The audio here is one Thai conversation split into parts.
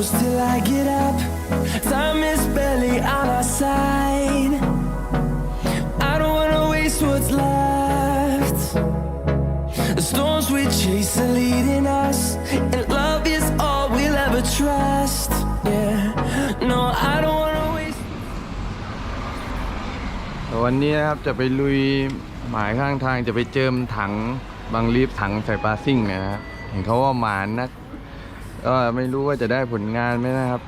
close till I get up. Time is barely on our side. I don't wanna waste what's left. The storms we chase are leading us, and love is all we'll ever trust. Yeah, no, I don't wanna waste. วันนี้นะครับจะไปลุยหมายข้างทางจะไปเจิมถังบางรีบถังใส่ปลาซิ่งเนยนะครับเห็นเขาว่าหมานนะ ก็ไม่รู้ว่าจะได้ผลงานไหมนะครับ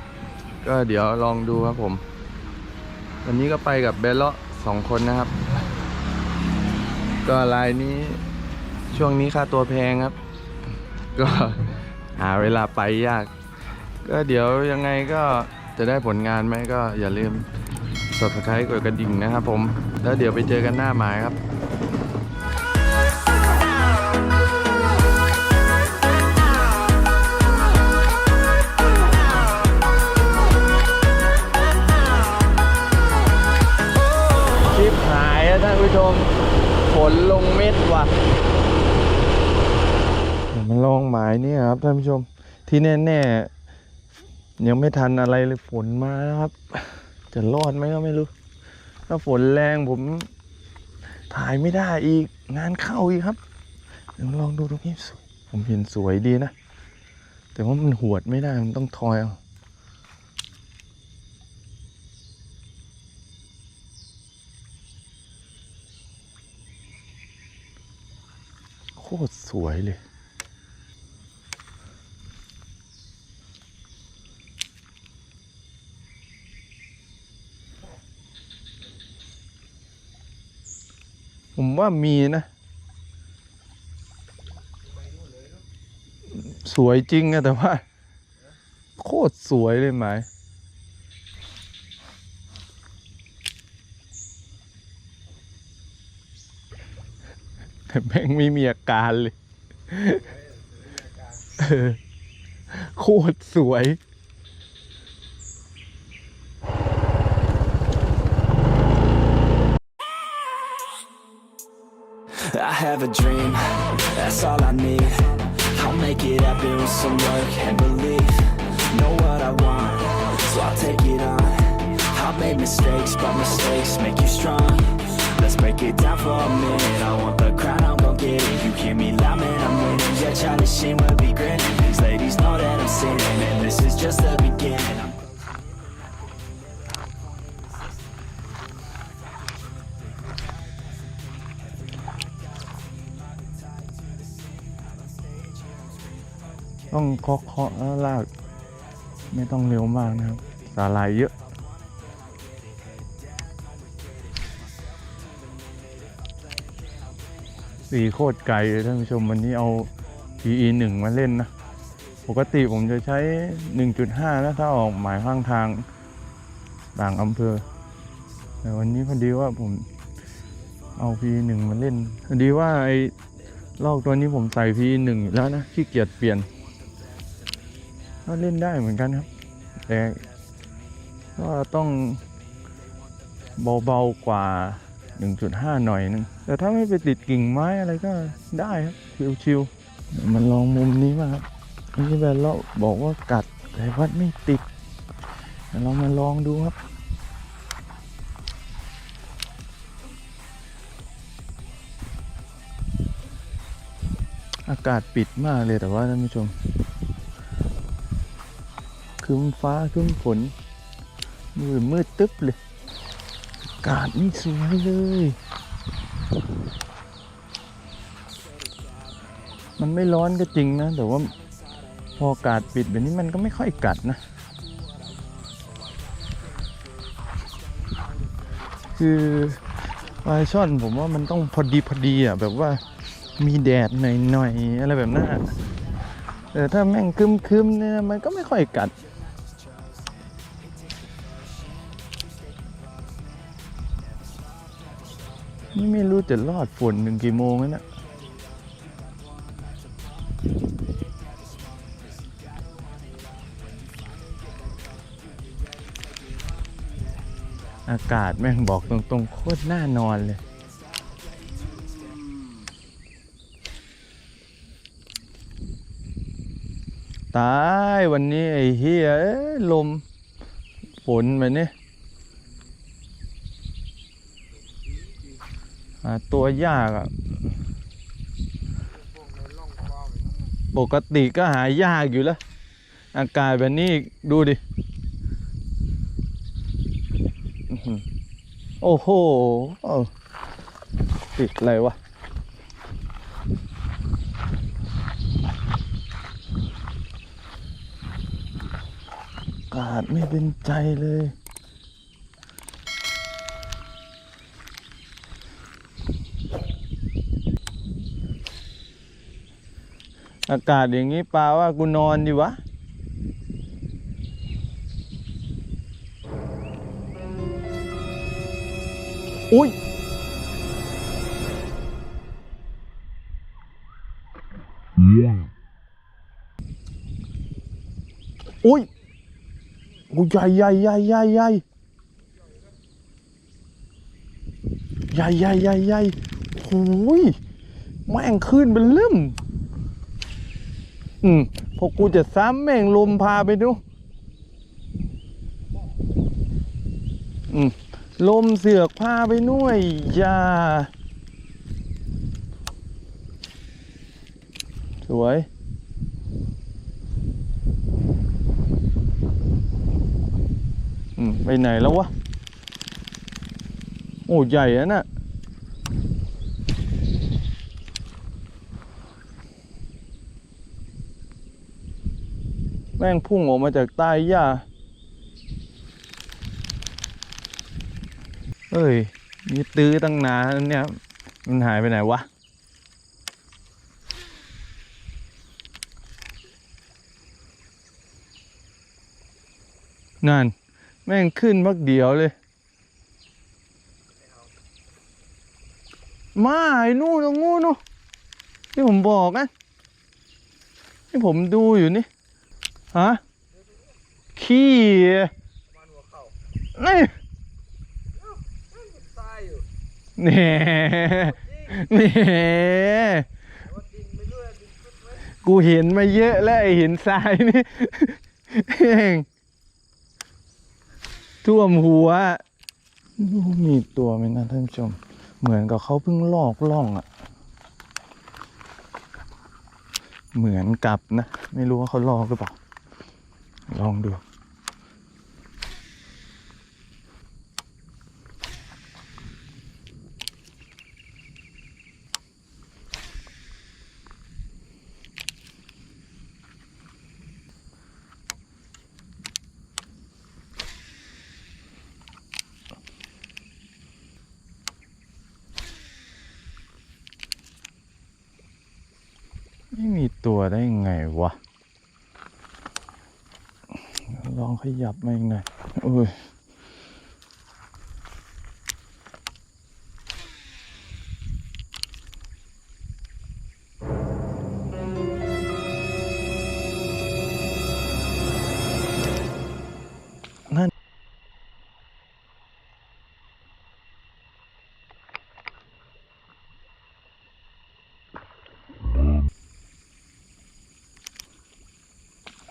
ก็เดี๋ยวลองดูครับผม วันนี้ก็ไปกับเบลเลาะสองคนนะครับ ก็ลายนี้ช่วงนี้ค่าตัวแพงครับ ก็หาเวลาไปยาก ก็เดี๋ยวยังไงก็จะได้ผลงานไหมก็อย่าลืม subscribe กดกระดิ่งนะครับผม แล้วเดี๋ยวไปเจอกันหน้าหมายครับายอะท่านผู้ชมฝนลงเม็ดว่ะมันลองหมายเนี่ยครับท่านผู้ชมที่แน่ๆยังไม่ทันอะไรเลยฝนมาแล้วครับ จะรอดไหมก็ไม่รู้ ถ้าฝนแรงผมถ่ายไม่ได้อีกงานเข้าอีกครับเดี๋ยวลองดูตรงนี้สวยผมเห็นสวยดีนะ แต่ว่ามันหวดไม่ได้มันต้องทอยเอา ตรสวยเลย ผมว่ามีนะ สวยจริงอะแต่ว่า โคตรสวยเลยไหม แต่แม่งไม่มีอาการเลยโคตรสวย I made mistakes, but mistakes make you strong. Let's break it down for a minute. I want the crown, I'm gon' get it. You hear me loud, man, I'm winning. Yeah, Charlie Sheen will be grinning. These ladies know that I'm sinning, and this is just the beginning. I'm ต้องเคาะเคาะแล้วลาก ไม่ต้องเร็วมากนะครับ สาลายเยอะ สีโคตรไกลเลยท่านผู้ชมวันนี้เอา PE 1 มาเล่นนะ ปกติผมจะใช้ 1.5 นะถ้าออกหมายข้างทางต่างอำเภอ แต่วันนี้พอดีว่าผมเอา PE 1 มาเล่น พอดีว่าไอ้ลอกตัวนี้ผมใส่ PE 1 แล้วนะขี้เกียจเปลี่ยนก็เล่นได้เหมือนกันครับ แต่ก็ต้องเบาๆกว่า 1.5 หน่อยนึง แต่ถ้าไม่ไปติดกิ่งไม้อะไรก็ได้ครับ ชิวๆเดี๋ยวมันลองมุมนี้มางครับนี่แบบเราบอกว่ากัดแต่วัดไม่ติดเดี๋ยวเรามาลองดูครับอากาศปิดมากเลยแต่ว่าท่านผู้ชมครึ้มฟ้าครึ้มฝนมืดมืดตึ๊บเลยากาศนี่สวยเลย มันไม่ร้อนก็จริงนะ แต่ว่าพออากาศปิดแบบนี้มันก็ไม่ค่อยกัดนะ คือปลาช่อนผมว่ามันต้องพอดีพอดีอะ แบบว่ามีแดดหน่อยๆ อะไรแบบนั้นแต่ถ้าแม่งคึมๆเนี่ยมันก็ไม่ค่อยกัด ไม่ไม่รู้จะรอดฝนถึงกี่โมงแล้วนะอากาศแม่งบอกตรงๆ โคตรน่านอนเลยตายวันนี้ไอ้เฮียเอ้ยลมฝนแบบนี้หา ตัวยากอะปกติก็หายากอยู่แล้ว อากาศแบบนี้ดูดิ โอ้โหเอ้าติดอะไรวะ อากาศไม่เป็นใจเลย อากาศอย่างนี้ปาว่ากูนอนดีวะ อุ้ยอุ้ยโอ้ยใหญ่ใหญ่ใหญ่ใหญ่ใหญ่ใหญ่ใหญ่ใหญ่ใหญ่โอ้ยแม่งขึ้นเป็นลืม อืมพอกูจะซ้ำแม่งลมพาไปดูอืมลมเสือกพาไปน่วยยาสวยอืมไปไหนแล้ววะ โอ้ ใหญ่อะน่ะ ม่งพุ่งออกมาจากใต้หญ้า เอ้ย มีตื้อตั้งนานเนี่ย มันหายไปไหนวะ นั่น แม่งขึ้นพักเดียวเลย มาไอ้นู่นตรงนู้นนู่นที่ผมบอกนะที่ผมดูอยู่นี่ ฮะขี้นี่แหน่แหน่กูเห็นมาเยอะแล้วไอ้เห็นทรายนี่แม่งท่วมหัวมีตัวไหมนะท่านผู้ชม เหมือนกับเขาเพิ่งลอกล่องอะเหมือนกับนะ ไม่รู้ว่าเขาลอกหรือเปล่า lon được. ขยับมาอีกหน่อยโอ้ย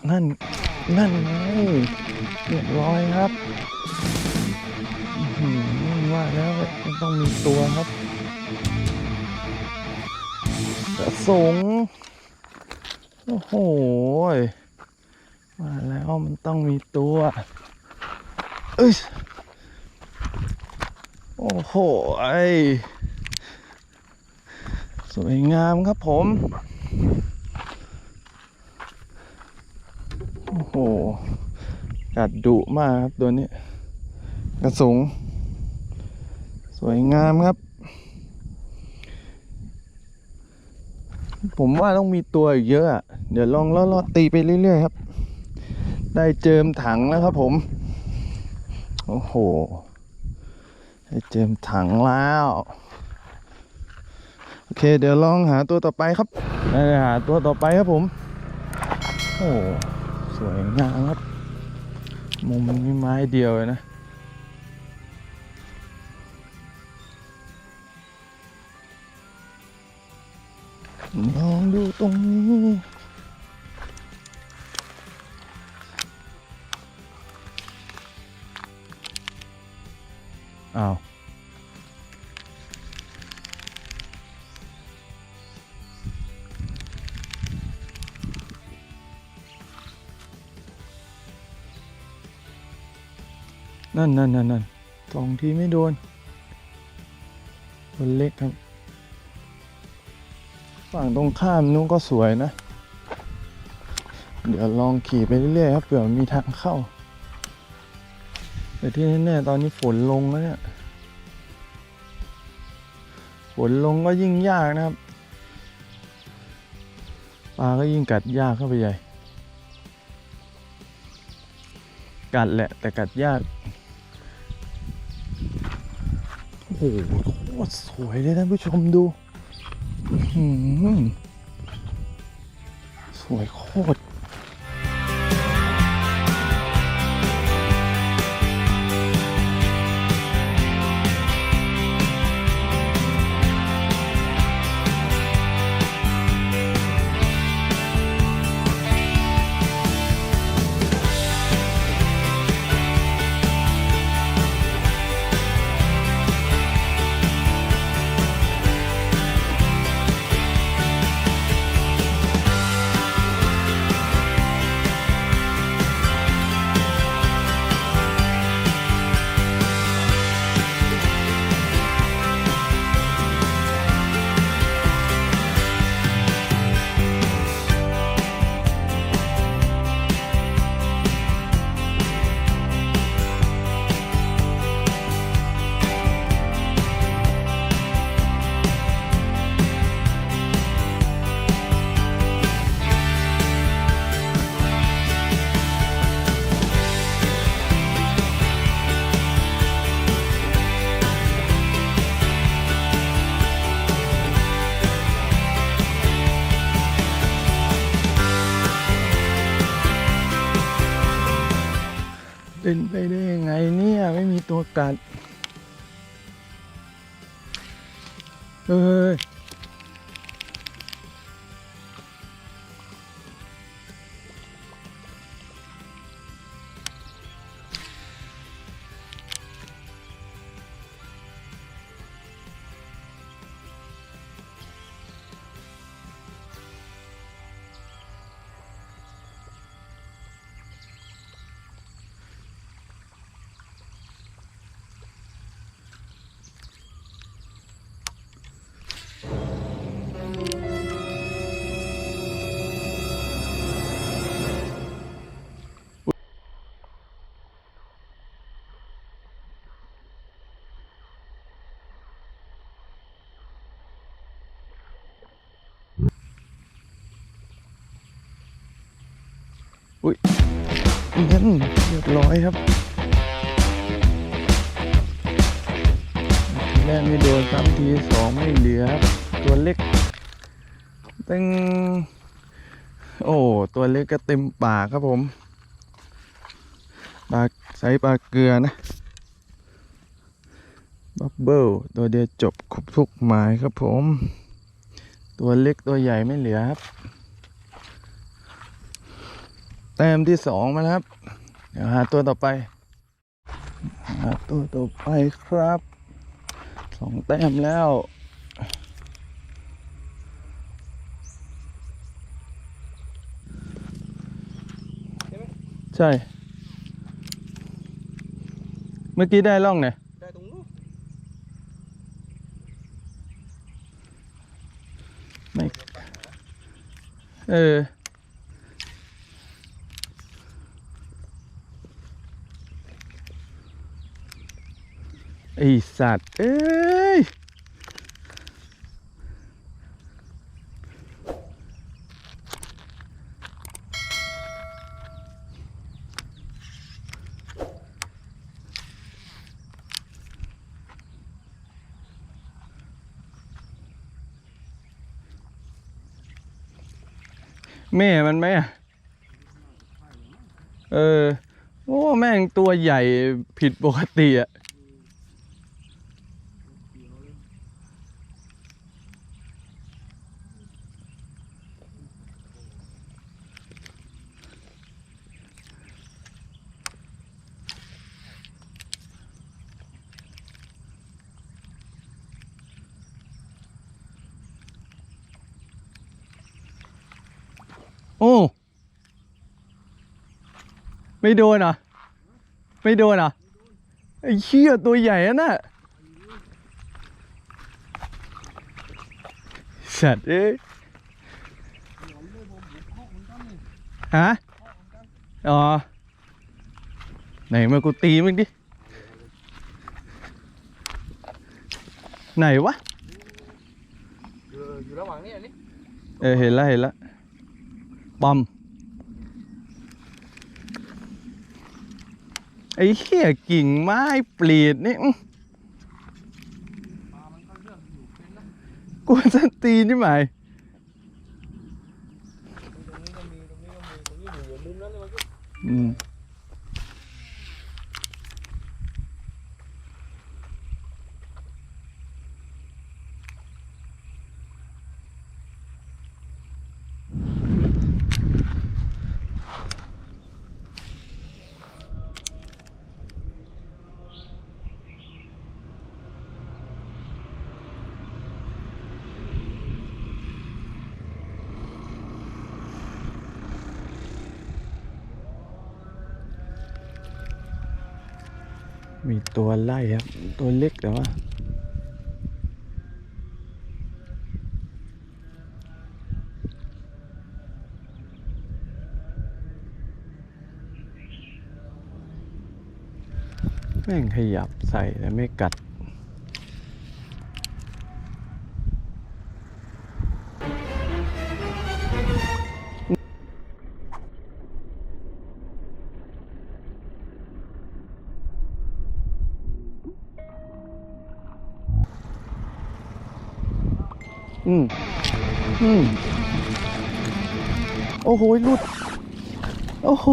นั่น นั่นไงเรียบร้อยครับว่าแล้วมันต้องมีตัวครับกระสงโอ้โหว่าแล้วมันต้องมีตัวเอ้ยโอ้โหสวยงามครับผม โอ้โหกัดดุมากครับตัวนี้ กระสงสวยงามครับ ผมว่าต้องมีตัวอีกเยอะอะเดี๋ยวลองล่อๆตีไปเรื่อยๆครับ ได้เจิมถังแล้วครับผม โอ้โห ได้เจิมถังแล้ว โอเค เดี๋ยวลองหาตัวต่อไปครับ ได้หาตัวต่อไปครับผม โอ้ สวยงามครับ มุมนี้ไม้เดียวเลยนะมองดูตรงนี้อ้าว นั่นนั่นนั่นนั่นสองทีไม่โดนตัวเล็กครับ ฝั่งตรงข้ามนู้นก็สวยนะ เดี๋ยวลองขี่ไปเรื่อยๆครับเผื่อมีทางเข้า แต่ที่แน่ๆตอนนี้ฝนลงแล้วเนี่ย ฝนลงก็ยิ่งยากนะครับ ปลาก็ยิ่งกัดยากเข้าไปใหญ่ กัดแหละแต่กัดยาก โอ้โหโคตรสวยเลยท่านผู้ชมดูสวยโคตร เป็นไปได้ยังไงเนี่ย ไม่มีตัวกัดเฮ้ ยงั้นเรียบร้อยครับทีแรกไม่โดนซ้ำทีสองไม่เหลือครับตัวเล็กตึงโอ้ตัวเล็กก็เต็มปากครับผมปลาใช้ปลาเกลือนะบับเบิลตัวเดียวจบครบทุกหมายครับผม ตัวเล็กตัวใหญ่ไม่เหลือครับ แต้มที่สองมาครับ เดี๋ยวหาตัวต่อไป หาตัวต่อไปครับสองแต้มแล้วใช่ เมื่อกี้ได้ล่องเนี่ยได้ตรงนู้นไม่ เออ ไอสัตว์ เอ้ย แม่มันไหมอะเออ โอ้ แม่งตัวใหญ่ผิดปกติอะ โอ้ ไม่โดนอะไม่โดนอะไอ้เชี่ยตัวใหญ่อะน่ะสัตว์เอ้ยฮะ อ๋อ ไหนมากูตีมึงดิ ไหนวะ อยู่ระหว่างนี้อันนี้ เออ เห็นละเห็นละ ปอม ไอ้เหี้ยกิ่งไม้ปลีดนี่กูจะตีนใช่ไหมตรงนี้ก็มีตรงนี้ก็มีตรงนี้อยู่มุมอืม มีตัวไล่ครับ ตัวเล็กแต่ว่า แม่งขยับใส่แต่ไม่กัด อืมอืมโอ้โหหลุด โอ้โห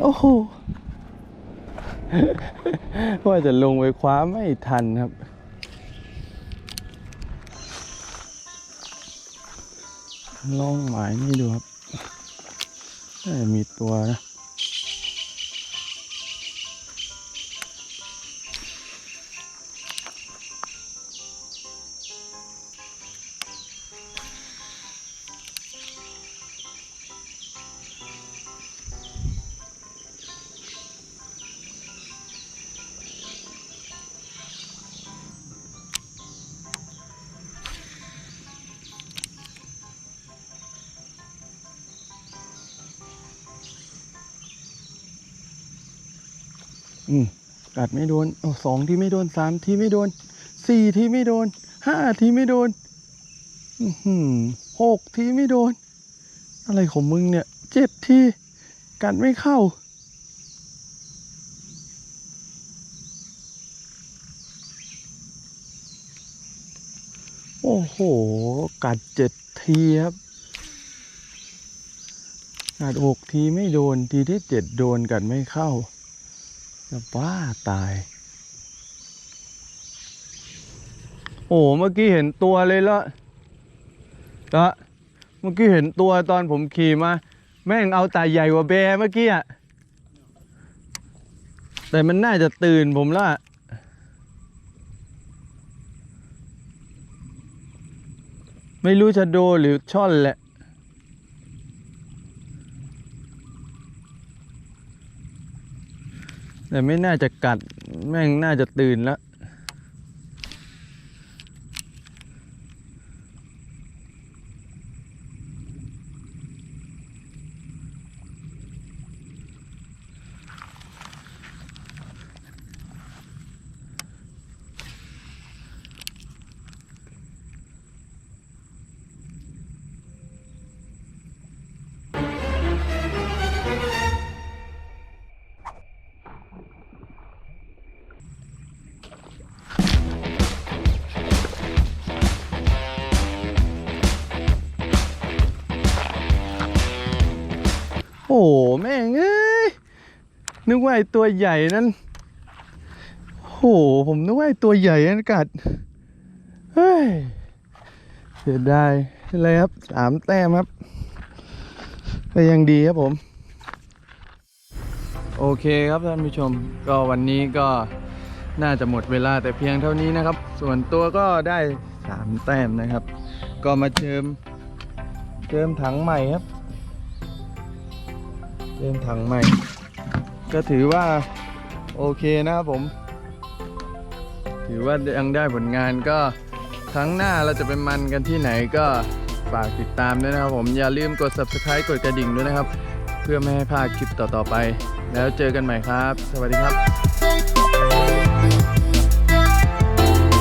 โอ้โหว่าจะลงไปคว้าไม่ทันครับ ลองหมายนี่ดูครับน่าจะมีตัวนะ อืมกัดไม่โดนโอ้สองที่ไม่โดนสามที่ไม่โดนสี่ที่ไม่โดนห้าที่ไม่โดนอื้อหือหกที่ไม่โดน อะไรของมึงเนี่ยเจ็ดที่กัดไม่เข้า โอ้โห กัดเจ็ดทีครับกัดหกทีไม่โดนทีที่เจ็ดโดนกัดไม่เข้า บ้าตาย โอ้เมื่อกี้เห็นตัวเลยละละเมื่อกี้เห็นตัวตอนผมขี่มา แม่งเอาต่ใหญ่กว่าแบเมื่อกี้อะแต่มันน่าจะตื่นผมละไม่รู้จะโดหรือช่อนแหละ แต่ไม่น่าจะกัดแม่งน่าจะตื่นแล้ว แม่งเอ้ยนึกว่าไอตัวใหญ่นั้นโอ้โหผมนึกว่าไอตัวใหญ่นั้นกัดเฮ้ยเสียดายอะไรครับสามแต้มครับก็ยังดีครับผม โอเคครับท่านผู้ชม ก็วันนี้ก็น่าจะหมดเวลาแต่เพียงเท่านี้นะครับ ส่วนตัวก็ได้สามแต้มนะครับ ก็มาเจิมเจิมถังใหม่ครับ เจิมถังใหม่ ก็ถือว่าโอเคนะครับผม ถือว่ายังได้ผลงานก็ครั้งหน้าเราจะไปมันกันที่ไหนก็ฝากติดตามด้วยนะครับผมอย่าลืมกด subscribe กดกระดิ่งด้วยนะครับ เพื่อไม่ให้พลาดคลิปต่อๆไป แล้วเจอกันใหม่ครับ สวัสดีครับ